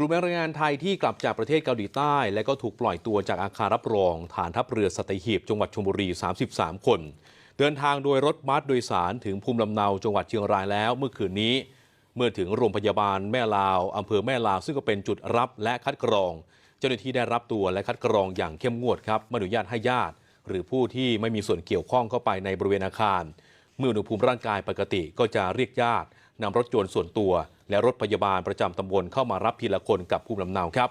กลุ่มแรงงานไทยที่กลับจากประเทศเกาหลีใต้ และก็ถูกปล่อยตัวจากอาคารรับรอง ฐานทัพเรือสัตหีบจังหวัดชลบุรี 33 คน เดินทางโดยรถบัสโดยสารถึงภูมิลำเนาจังหวัดเชียงรายแล้วเมื่อคืนนี้ เมื่อถึงโรงพยาบาลแม่ลาวอำเภอแม่ลาว ซึ่งก็เป็นจุดรับและคัดกรอง เจ้าหน้าที่ได้รับตัวและคัดกรองอย่างเข้มงวดครับไม่อนุญาตให้ญาติ หรือผู้ที่ไม่มีส่วนเกี่ยวข้องเข้าไปในบริเวณอาคาร เมื่ออุณหภูมิร่างกายปกติก็จะเรียกญาติ นำรถยนต์ส่วนตัว และรถพยาบาลประจำตำบลเข้ามารับทีละคนกับภูมิลำเนาครับ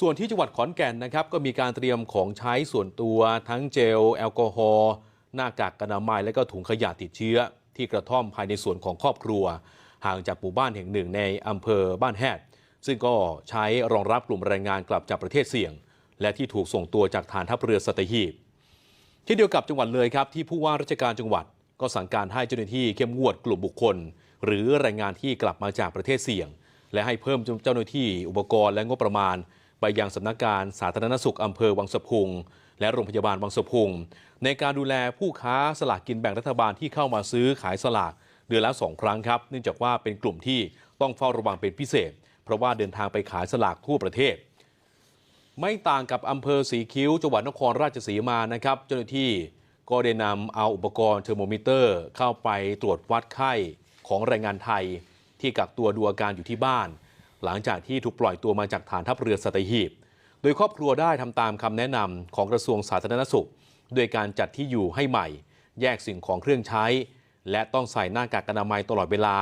ส่วนที่จังหวัดขอนแก่นนะครับก็มีการเตรียมของใช้ส่วนตัว ทั้งเจล แอลกอฮอล์หน้ากากอนามัยและก็ถุงขยะติดเชื้อ ที่กระท่อมภายในส่วนของครอบครัว ห่างจากหมู่บ้านแห่งหนึ่งในอำเภอบ้านแฮดซึ่งก็ใช้รองรับกลุ่มแรงงานกลับจากประเทศเสี่ยง และที่ถูกส่งตัวจากฐานทัพเรือสัตหีบเช่นเดียวกับจังหวัดเลยครับที่ผู้ว่าราชการจังหวัดก็สั่งการให้เจ้าหน้าที่เข้มงวดกลุ่มบุคคล หรือแรงงานที่กลับมาจากประเทศเสี่ยง และให้เพิ่มเจ้าหน้าที่อุปกรณ์และงบประมาณ ไปยังสำนักงานสาธารณสุขอำเภอวังสะพุง และโรงพยาบาลวังสะพุง ในการดูแลผู้ค้าสลากกินแบ่งรัฐบาลที่เข้ามาซื้อขายสลากเดือนละสองครั้งครับเนื่องจากว่าเป็นกลุ่มที่ต้องเฝ้าระวังเป็นพิเศษ เพราะว่าเดินทางไปขายสลากทั่วประเทศ ไม่ต่างกับอำเภอสีคิ้วจังหวัดนครราชสีมานะครับ เจ้าหน้าที่ก็ได้นำเอาอุปกรณ์เทอร์โมมิเตอร์ เข้าไปตรวจวัดไข้ ของแรงงานไทย ที่กักตัวดูอาการอยู่ที่บ้าน หลังจากที่ถูกปล่อยตัวมาจากฐานทัพเรือสัตหีบ โดยครอบครัวได้ทำตามคำแนะนำของกระทรวงสาธารณสุข โดยการจัดที่อยู่ให้ใหม่ แยกสิ่งของเครื่องใช้ และต้องใส่หน้ากากอนามัยตลอดเวลา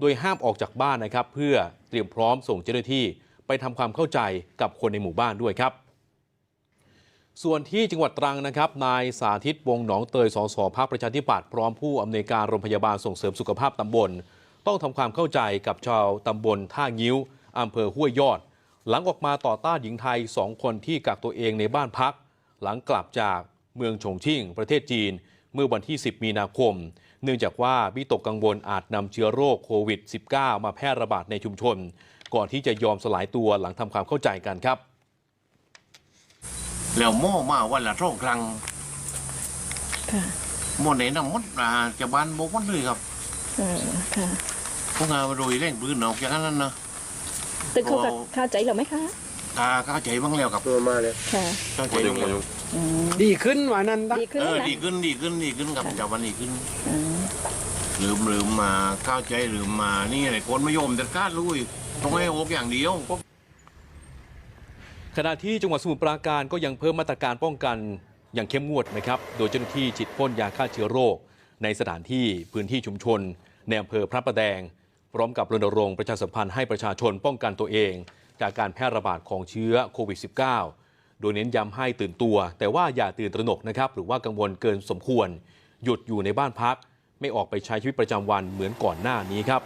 โดยห้ามออกจากบ้านนะครับ เพื่อเตรียมพร้อมส่งเจ้าหน้าที่ ไปทำความเข้าใจกับคนในหมู่บ้านด้วยครับ ส่วนที่จังหวัดตรังนะครับ นายสาธิตวงหนองเตย สสภาคประชาธิปัตย์พร้อมผู้อำนวยการโรงพยาบาลส่งเสริมสุขภาพตำบล ต้องทำความเข้าใจกับชาวตำบลท่างิ้วอำเภอห้วยยอด หลังออกมาต่อต้านหญิงไทยสองคนที่กักตัวเองในบ้านพัก หลังกลับจากเมืองฉงชิ่ง ประเทศจีน เมื่อวันที่ 10 มีนาคม เนื่องจากว่าวิตกกังวลอาจนำเชื้อโรคโควิด -19 มาแพร่ระบาดในชุมชน ก่อนที่จะยอมสลายตัวหลังทำความเข้าใจกันครับ แล้วหม้อมาวันละสองครั้งค่ะหม้อไหนนำมดอ่าจะบานบกมันเลยครับเออค่ะพวกงานโรยแรงปืนออกจากนั้นนะ ตึกเขาโอ้เข้าใจเราไหมคะกาเข้าใจบ้างแล้วครับตัวมาเลยค่ะเข้าใจบ้างแล้วอืมดีขึ้นว่านั้นนะดีขึ้นเอแล้วอนะดีขึ้นดีขึ้นดีขึ้นครับจากวันนี้ขึ้น อืมลืมลืมมาเข้าใจลืมมานี่ไอ้คนไม่ยอมจัดการลุยต้องให้โอกอย่างเดียว ขณะที่จังหวัดสมุทรปราการก็ยังเพิ่มมาตรการป้องกันอย่างเข้มงวดนะครับ โดยเจ้าหน้าที่ฉีดพ่นยาฆ่าเชื้อโรค ในสถานที่พื้นที่ชุมชนในอำเภอพระประแดง พร้อมกับรณรงค์ประชาสัมพันธ์ให้ประชาชนป้องกันตัวเอง จากการแพร่ระบาดของเชื้อโควิด -19 โดยเน้นย้ำให้ตื่นตัว แต่ว่าอย่าตื่นตระหนกนะครับ หรือว่ากังวลเกินสมควร หยุดอยู่ในบ้านพัก ไม่ออกไปใช้ชีวิตประจำวันเหมือนก่อนหน้านี้ครับ